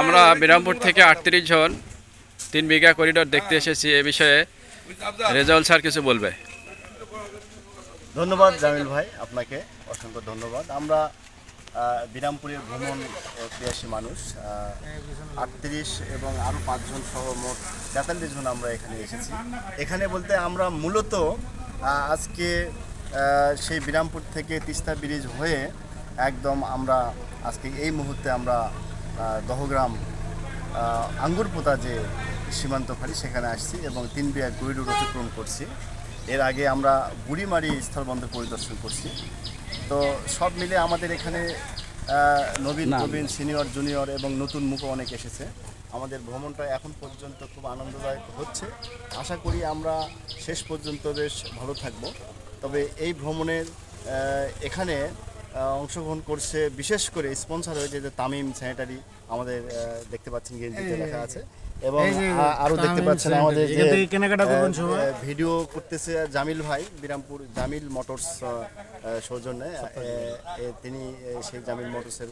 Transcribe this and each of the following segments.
আমরা বিরামপুর থেকে আটত্রিশ জন, তিন বিঘা করিডোর দেখতে এসেছি এ বিষয়ে। রেজাউল স্যার কিছু বলবে? ধন্যবাদ জামিল ভাই, আপনাকে অসংখ্য ধন্যবাদ। আমরা বিরামপুরের ভ্রমণ প্রিয়াসী মানুষ আটত্রিশ এবং আরও পাঁচজন সহ মোট তেতাল্লিশ জন আমরা এখানে এসেছি। এখানে বলতে আমরা মূলত আজকে সেই বিরামপুর থেকে তিস্তা ব্রিজ হয়ে একদম আমরা আজকে এই মুহূর্তে আমরা দহগ্রাম আঙ্গুরপোতা যে সীমান্ত ফাঁড়ি সেখানে আসছি এবং তিন বিয়া করিডোর অতিক্রম করছি। এর আগে আমরা বুড়িমারি স্থলবন্দর পরিদর্শন করছি। তো সব মিলে আমাদের এখানে নবীন নবীন সিনিয়র জুনিয়র এবং নতুন মুখও অনেক এসেছে। আমাদের ভ্রমণটা এখন পর্যন্ত খুব আনন্দদায়ক হচ্ছে। আশা করি আমরা শেষ পর্যন্ত বেশ ভালো থাকব। তবে এই ভ্রমণের এখানে অংশগ্রহণ করছে বিশেষ করে স্পন্সর হয়েছে যে তামিম স্যানিটারি আমাদের দেখতে পাচ্ছেন গেঞ্জিতে লেখা আছে। এবং আরও দেখতে পাচ্ছেন আমাদের যে ভিডিও করতেছে জামিল ভাই বিরামপুর জামিল মোটরস সৌজন্যে। তিনি সেই জামিল মোটরসের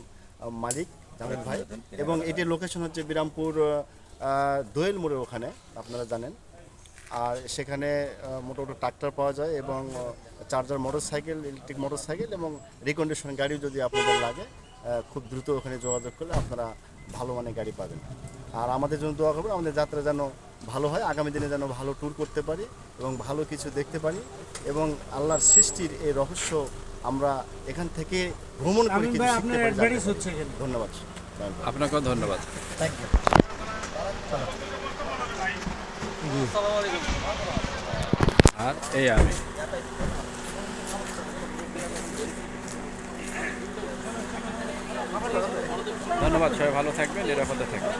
মালিক জামিল ভাই। এবং এটির লোকেশন হচ্ছে বিরামপুর দোয়েল মোড়ের ওখানে আপনারা জানেন। আর সেখানে মোটামুটি ট্রাক্টর পাওয়া যায় এবং charger motorcycle electric motorcycle এবং রিকন্ডিশন গাড়ি যদি আপনাদের লাগে খুব দ্রুত ওখানে যোগাযোগ করলে আপনারা ভালো মানের গাড়ি পাবেন। আর আমাদের জন্য দোয়া করবেন আমাদের যাত্রা যেন ভালো হয় আগামী দিনে যেন ভালো ট্যুর করতে পারি এবং ভালো কিছু দেখতে পারি এবং আল্লাহর সৃষ্টির এই রহস্য আমরা এখান থেকে ভ্রমণ করে কিছু শিখতে পারি ধন্যবাদ। আপনাকেও ধন্যবাদ। থ্যাংক ইউ আর এই আমি। ধন্যবাদ সবাই ভালো থাকবে নিরাপদে থাকবে